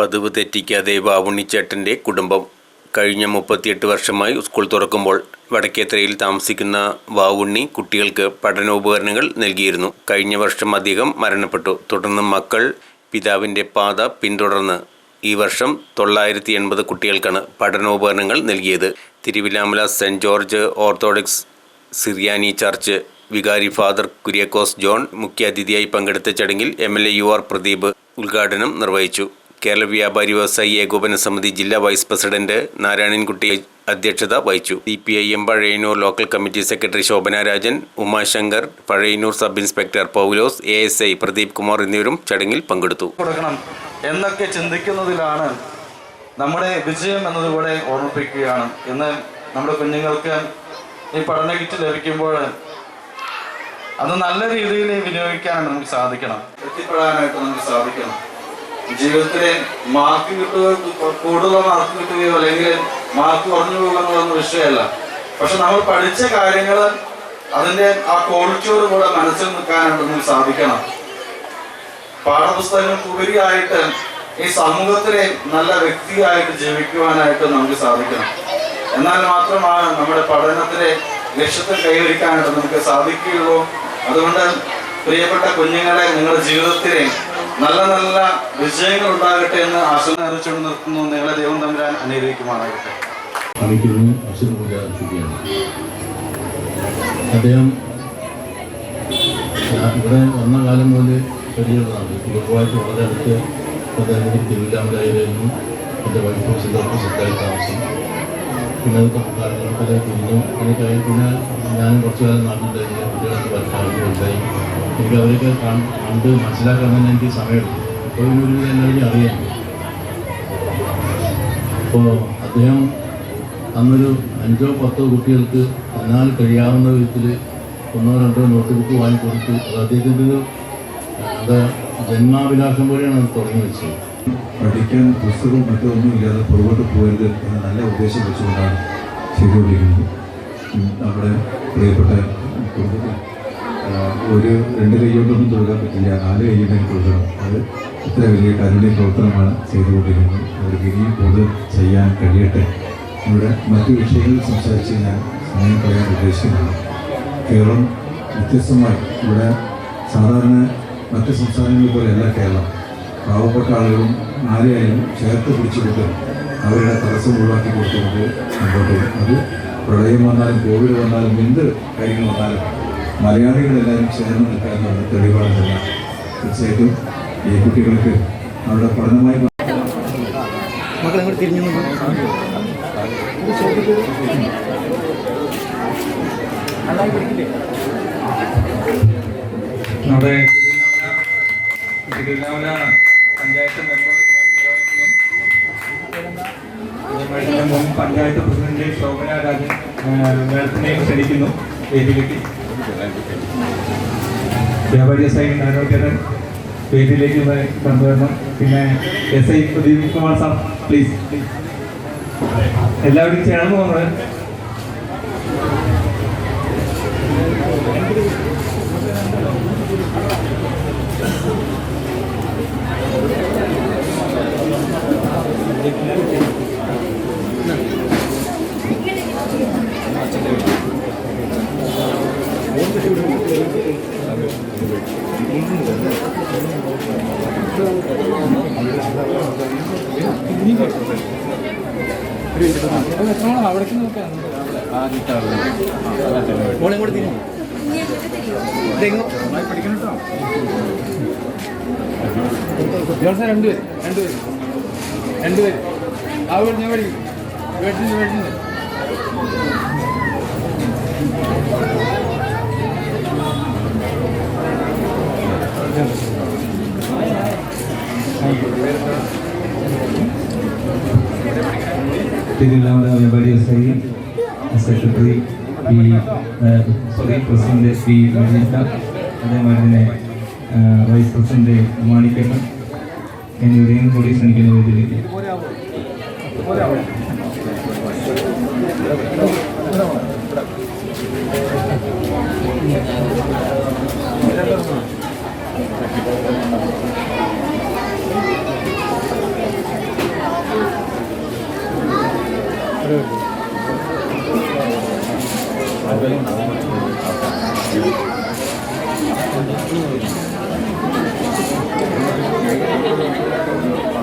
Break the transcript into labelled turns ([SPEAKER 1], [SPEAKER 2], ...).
[SPEAKER 1] പതിവ് തെറ്റിക്കാതെ വാവുണ്ണിച്ചേട്ടന്റെ കുടുംബം കഴിഞ്ഞ മുപ്പത്തിയെട്ട് വർഷമായി സ്കൂൾ തുറക്കുമ്പോൾ വടക്കേത്തറയിൽ താമസിക്കുന്ന വാവുണ്ണി കുട്ടികൾക്ക് പഠനോപകരണങ്ങൾ നൽകിയിരുന്നു. കഴിഞ്ഞ വർഷം അദ്ദേഹം മരണപ്പെട്ടു. തുടർന്ന് മക്കൾ പിതാവിന്റെ പാത പിന്തുടർന്ന് ഈ വർഷം തൊള്ളായിരത്തി എൺപത് കുട്ടികൾക്കാണ് പഠനോപകരണങ്ങൾ നൽകിയത്. Thiruvilamala saint George orthodox Syriani church വികാരി ഫാദർ കുര്യാക്കോസ് ജോൺ മുഖ്യാതിഥിയായി പങ്കെടുത്ത ചടങ്ങിൽ M L A U R Pradeep ഉദ്ഘാടനം നിർവഹിച്ചു. കേരള വ്യാപാരി വ്യവസായി ഏകോപന സമിതി ജില്ലാ വൈസ് പ്രസിഡന്റ് നാരായണൻകുട്ടി അധ്യക്ഷത വഹിച്ചു. C P I M Pazhayannur local committee secretary Shobhana Rajan Umashankar Pazhayannur sub inspector Paulose A S I Pradeep Kumar എന്നിവരും ചടങ്ങിൽ പങ്കെടുത്തു.
[SPEAKER 2] എന്നൊക്കെ ചിന്തിക്കുന്നതിലാണ് നമ്മുടെ വിജയം എന്നതുകൂടെ ഓർമ്മിപ്പിക്കുകയാണ്. ഇന്ന് നമ്മുടെ കുഞ്ഞുങ്ങൾക്ക് ഈ പഠന കിറ്റ് ലഭിക്കുമ്പോൾ അത് നല്ല രീതിയിൽ വിനിയോഗിക്കാനാണ് നമുക്ക് സാധിക്കണം. എത്തിപ്പെടാനായിട്ട് നമുക്ക് സാധിക്കണം. ജീവിതത്തിലെ മാർക്ക് കിട്ടുക കൂടുതൽ മാർക്ക് കിട്ടുകയോ അല്ലെങ്കിൽ മാർക്ക് കുറഞ്ഞു പോകുക വിഷയമല്ല. പക്ഷെ നമ്മൾ പഠിച്ച കാര്യങ്ങൾ അതിന്റെ ആ ക്വാളിറ്റിയോട് കൂടെ മനസ്സിൽ നിൽക്കാനായിട്ട് നമുക്ക് സാധിക്കണം. പാഠപുസ്തകങ്ങൾക്ക് ഉപരിയായിട്ട് ഈ സമൂഹത്തിലെ നല്ല വ്യക്തിയായിട്ട് ജീവിക്കുവാനായിട്ട് നമുക്ക് സാധിക്കണം. എന്നാൽ മാത്രമാണ് നമ്മുടെ പഠനത്തിലെ ലക്ഷ്യത്തെ കൈവരിക്കാനായിട്ട് നമുക്ക് സാധിക്കുകയുള്ളൂ. അതുകൊണ്ട് പ്രിയപ്പെട്ട കുഞ്ഞുങ്ങളെ നിങ്ങളുടെ ജീവിതത്തിലെ നല്ല നല്ല വിജയങ്ങൾ ഉണ്ടാകട്ടെ എന്ന് ആശങ്ക അറിയിച്ചുകൊണ്ട് നിർത്തുന്നു. നിങ്ങളെ ദൈവം തമ്പുരാൻ അനുഗ്രഹിക്കുമാറാകട്ടെ.
[SPEAKER 3] അദ്ദേഹം ഇവിടെ വന്ന കാലം മുതൽ പരിചയമുള്ളതാണ് കുടുംബമായിട്ട് വളരെ അടുത്ത് അദ്ദേഹത്തിന് തിരുവില്ലാമലായിരുന്നു എന്റെ വൈഫ് സിദ്ധാർത്ഥ സെറ്റായി താമസം. പിന്നെ അത് കാര്യങ്ങളൊക്കെ തിരിഞ്ഞു കഴിഞ്ഞ് പിന്നെ ഞാൻ കുറച്ച് കാലം നാട്ടിലുണ്ടായിരുന്നു. കുട്ടികളൊക്കെ പല ഉണ്ടായി എനിക്ക് അവരൊക്കെ കാണ് കണ്ട് മനസ്സിലാക്കാൻ തന്നെ എനിക്ക് സമയമെടുക്കും അപ്പോൾ ഒരു എല്ലാവരും അറിയാം അപ്പോൾ അദ്ദേഹം അന്നൊരു അഞ്ചോ പത്തോ കുട്ടികൾക്ക് എന്നാൽ കഴിയാവുന്ന വിധത്തിൽ ഒന്നോ രണ്ടോ നോട്ട് ബുക്ക് വാങ്ങിക്കൊടുത്തു. അത് അദ്ദേഹത്തിന്റെ ഒരു അത് ജന്മാഭിലാഷം പോലെയാണ് അത് തുടങ്ങി വെച്ചത്.
[SPEAKER 4] പഠിക്കാൻ പുസ്തകവും മറ്റൊന്നും ഇല്ലാതെ പുറകോട്ട് പോകരുത് എന്ന നല്ല ഉദ്ദേശം വെച്ചുകൊണ്ടാണ് ചെയ്തുകൊണ്ടിരിക്കുന്നത്. നമ്മുടെ പ്രിയപ്പെട്ട ഒരു രണ്ട് കൈകൊണ്ടൊന്നും തൊഴിലാൻ പറ്റില്ല. നാല് കൈകൊണ്ടെങ്കിൽ തൊഴുകണം അത് ഇത്ര വലിയ കരുണ്യ പ്രവർത്തനമാണ് ചെയ്തുകൊണ്ടിരിക്കുന്നത്. അവർക്ക് ഇനിയും കൂടുതൽ ചെയ്യാൻ കഴിയട്ടെ. ഇവിടെ മറ്റു വിഷയങ്ങളിൽ സംസാരിച്ച് ഞാൻ സമയം പറയാൻ ഉദ്ദേശിക്കുന്നു കേരളം വ്യത്യസ്തമായി ഇവിടെ സാധാരണ മറ്റ് സംസ്ഥാനങ്ങളെ പോലെയല്ല കേരളം. പാവപ്പെട്ട ആളുകളും ആരെയായാലും ചേർത്ത് പിടിച്ചുകൊണ്ട് അവരുടെ തടസ്സം ഒഴിവാക്കി കൊടുത്തുകൊണ്ട് മുമ്പോട്ട് അത് പ്രളയം വന്നാലും കോവിഡ് വന്നാലും എന്ത് കാര്യങ്ങൾ വന്നാലും മലയാളികളെല്ലാവരും ചേർന്ന് നിൽക്കാനുള്ള തെളിവാണെന്നല്ല തീർച്ചയായിട്ടും ഈ കുട്ടികൾക്ക് അവരുടെ പഠനമായി
[SPEAKER 5] നമ്മുടെ തിരുവല്ലാമല പഞ്ചായത്ത് മെമ്പർ മുൻ പഞ്ചായത്ത് പ്രസിഡന്റ് ശോഭന രാജൻ മേഡത്തിനെയും ക്ഷണിക്കുന്നു വേദിയിലേക്ക്. വ്യാപാരി എസ് ഐ നാനോട്ടേരൻ വേദിയിലേക്ക് കൊണ്ടുവരണം പിന്നെ S I Pradeep Kumar sir please എല്ലാവരും ചേർന്ന് വന്നത്
[SPEAKER 6] ജോൺസൺ രണ്ടുപേര് രണ്ടുപേര് രണ്ടുപേര് ആ വീട് ഞാൻ പഠിക്കും വീട്ടിൽ വീട്ടിൽ
[SPEAKER 5] തിരുവല്ലാമല വ്യാപാരി വ്യവസായി secretary P sorry president P Rajitha അതേമാതിരി തന്നെ വൈസ് പ്രസിഡന്റ് മാണിക്കണ്ണൻ എന്നിവരെയും കൂടി ക്ഷണിക്കുന്ന വേദിയിലേക്ക്.
[SPEAKER 6] Thank you.